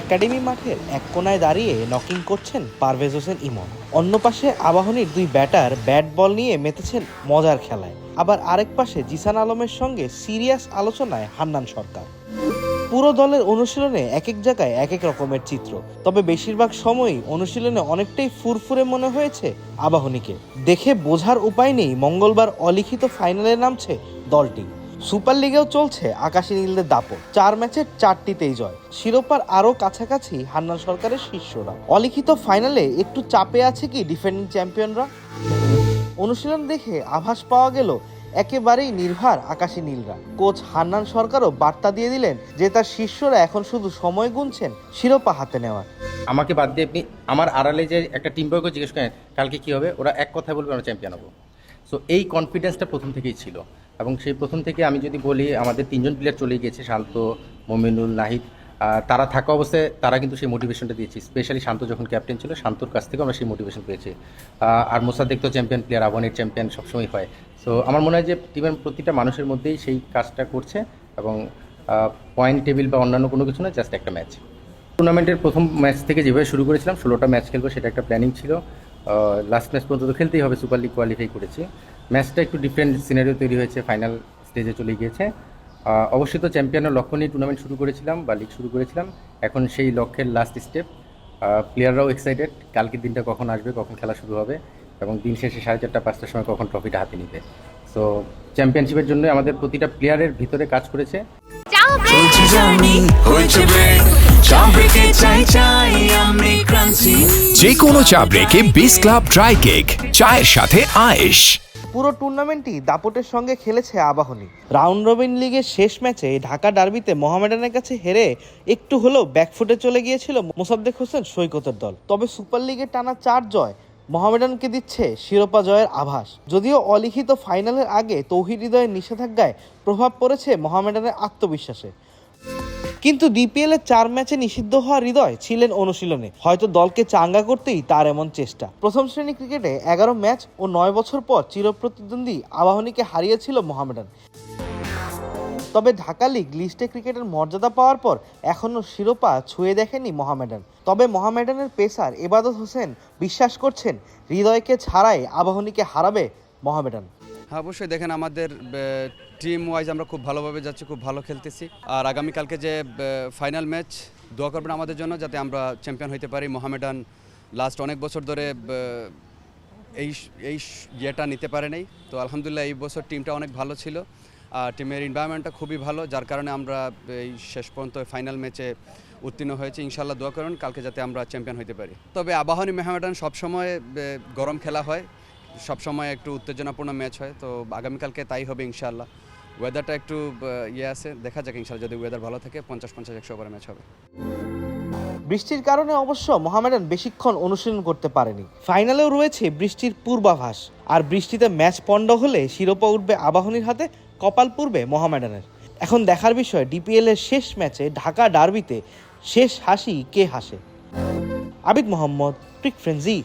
Academy মাঠের এক কোনায় দাঁড়িয়ে নকিং করছেন পারভেজ হোসেন ইমন। অন্য পাশে আবাহনীর দুই ব্যাটার ব্যাট বল নিয়ে মেতেছেন মজার খেলায়। আবার আরেক পাশে জিসান আলমের সঙ্গে সিরিয়াস আলোচনায় হান্নান সরকার। পুরো দলের অনুশীলনে এক এক জায়গায় এক এক রকমের চিত্র। তবে বেশিরভাগ সময়ই অনুশীলনে অনেকটাই ফুরফুরে মনে হয়েছে আবাহনীকে। দেখে বোঝার উপায় নেই মঙ্গলবার অলিখিত ফাইনালে নামছে দলটি। সুপার লিগেও চলছে আকাশী নীলদের দাপট। চার ম্যাচের চারটিতেই জয়। শিরোপার আরও কাছাকাছি হান্নান সরকারের শিষ্যরা। অলিখিত ফাইনালে একটু চাপে আছে কি ডিফেন্ডিং চ্যাম্পিয়নরা? অনুশীলন দেখে আভাস পাওয়া গেল একেবারেই নির্ভার আকাশি নীলরা। কোচ হান্নান সরকারও বার্তা দিয়ে দিলেন যে তার শিষ্যরা এখন শুধু সময় গুনছেন শিরোপা হাতে নেওয়ার। আমাকে বাদ দিয়ে আপনি আমার আড়ালে যে একটা টিম বয়কে জিজ্ঞেস করেন, কালকে কী হবে? ওরা এক কথায় বলবে, আমরা চ্যাম্পিয়ন হব। সো এই কনফিডেন্সটা প্রথম থেকেই ছিল। এবং সেই প্রথম থেকে আমি যদি বলি, আমাদের তিনজন প্লেয়ার চলে গিয়েছে, শান্ত, মমিনুল, নাহিদ। তারা থাকা অবস্থায় তারা কিন্তু সেই মোটিভেশনটা দিয়েছে। স্পেশালি শান্ত যখন ক্যাপ্টেন ছিল, শান্তর কাছ থেকে আমরা সেই মোটিভেশন পেয়েছি। আর মোসাদ্দেক তো চ্যাম্পিয়ন প্লেয়ার আবাহনীর চ্যাম্পিয়ন সবসময় হয়। সো আমার মনে হয় যে টিমের প্রতিটা মানুষের মধ্যেই সেই কাজটা করছে এবং পয়েন্ট টেবিল বা অন্যান্য কোনো কিছু না জাস্ট একটা ম্যাচ টুর্নামেন্টের প্রথম ম্যাচ থেকে যেভাবে শুরু করেছিলাম, ষোলোটা ম্যাচ খেলব সেটা একটা প্ল্যানিং ছিল। লাস্ট ম্যাচ পর্যন্ত খেলতেই হবে সুপার লিগ কোয়ালিফাই করেছি। ম্যাচটা একটু ডিফারেন্ট সিনারিও তৈরি হয়েছে ফাইনাল স্টেজে চলে গিয়েছে। অবশ্যই তো চ্যাম্পিয়নের লক্ষ্য নিয়ে টুর্নামেন্ট শুরু করেছিলাম বা লিগ শুরু করেছিলাম। এখন সেই লক্ষ্যের লাস্ট স্টেপ প্লেয়াররাও এক্সাইটেড কালকের দিনটা কখন আসবে কখন খেলা শুরু হবে এবং দিন শেষে সাড়ে চারটা পাঁচটার সময় কখন ট্রফিটা হাতে নিবে। সো চ্যাম্পিয়নশিপের জন্য আমাদের প্রতিটা প্লেয়ারের ভিতরে কাজ করেছে। যে কোনো চা ব্রেকে বিস ক্লাব ড্রাই কেক চায়ের সাথে আয়েশ। পুরো টুর্নামেন্টই দাপটের সঙ্গে খেলেছে আবাহনী। রাউন্ড রবিন লিগের শেষ ম্যাচে ঢাকা ডার্বিতে মোহামেডানের কাছে হেরে একটু হলেও ব্যাকফুটে চলে গিয়েছিল মোসাদ্দেক হোসেন সৈকতের দল। তবে সুপার লিগের টানা চার জয় মোহামেডানকে দিচ্ছে শিরোপা জয়ের আভাস। যদিও অলিখিত ফাইনালের আগে তৌহিদ হৃদয়ের নিষেধাজ্ঞায় প্রভাব পড়েছে মোহামেডানের আত্মবিশ্বাসে। কিন্তু ডিপিএল এর চার ম্যাচে নিষিদ্ধ হওয়া হৃদয় ছিলেন অনুশীলনে। হয়তো দলকে চাঙ্গা করতেই তার এমন চেষ্টা। প্রথম শ্রেণি ক্রিকেটে এগারো ম্যাচ ও নয় বছর পর চিরপ্রতিদ্বন্দ্বী আবাহনীকে হারিয়েছিল মোহামেডান। তবে ঢাকা লিগ লিস্টে ক্রিকেটের মর্যাদা পাওয়ার পর এখনও শিরোপা ছুঁয়ে দেখেনি মোহামেডান। তবে মোহামেডানের পেসার এবাদত হোসেন বিশ্বাস করছেন, হৃদয়কে ছাড়াই আবাহনীকে হারাবে মোহামেডান। হ্যাঁ অবশ্যই দেখেন আমাদের টিম ওয়াইজ আমরা খুব ভালোভাবে যাচ্ছি, খুব ভালো খেলতেছি। আর আগামীকালকে যে ফাইনাল ম্যাচ দোয়া করবেন আমাদের জন্য যাতে আমরা চ্যাম্পিয়ন হইতে পারি। মোহামেডান লাস্ট অনেক বছর ধরে এই এই ইয়েটা নিতে পারে নাই। তো আলহামদুলিল্লাহ এই বছর টিমটা অনেক ভালো ছিল। আর টিমের এনভায়রনমেন্টটা খুবই ভালো, যার কারণে আমরা এই শেষ পর্যন্ত ফাইনাল ম্যাচে উত্তীর্ণ হয়েছে। ইনশাল্লাহ দোয়া করুন, কালকে যাতে আমরা চ্যাম্পিয়ন হতে পারি। তবে আবাহনী মেহামেডান সবসময় গরম খেলা হয়। সবসময় একটু উত্তেজনাপূর্ণ ম্যাচ হয়, তো আগামীকালকে তাই হবে ইনশাল্লাহ ওয়েদারটা একটু ইয়ে আছে, দেখা যাক ইনশাল্লাহ যদি ওয়েদার ভালো থাকে, পঞ্চাশ পঞ্চাশ, একশো ওভার ম্যাচ হবে। বৃষ্টির কারণে অবশ্য মোহামেডান বেশিক্ষণ অনুশীলন করতে পারেনি। ফাইনালেও রয়েছে বৃষ্টির পূর্বাভাস, আর বৃষ্টিতে ম্যাচ পণ্ড হলে শিরোপা উঠবে আবাহনীর হাতে, কপাল পূর্বে মোহামেডানের। এখন দেখার বিষয় ডিপিএল এর শেষ ম্যাচে ঢাকা ডার্বিতে শেষ হাসি কে হাসে? আবিদ মোহাম্মদ ট্রিক ফ্রেন্সি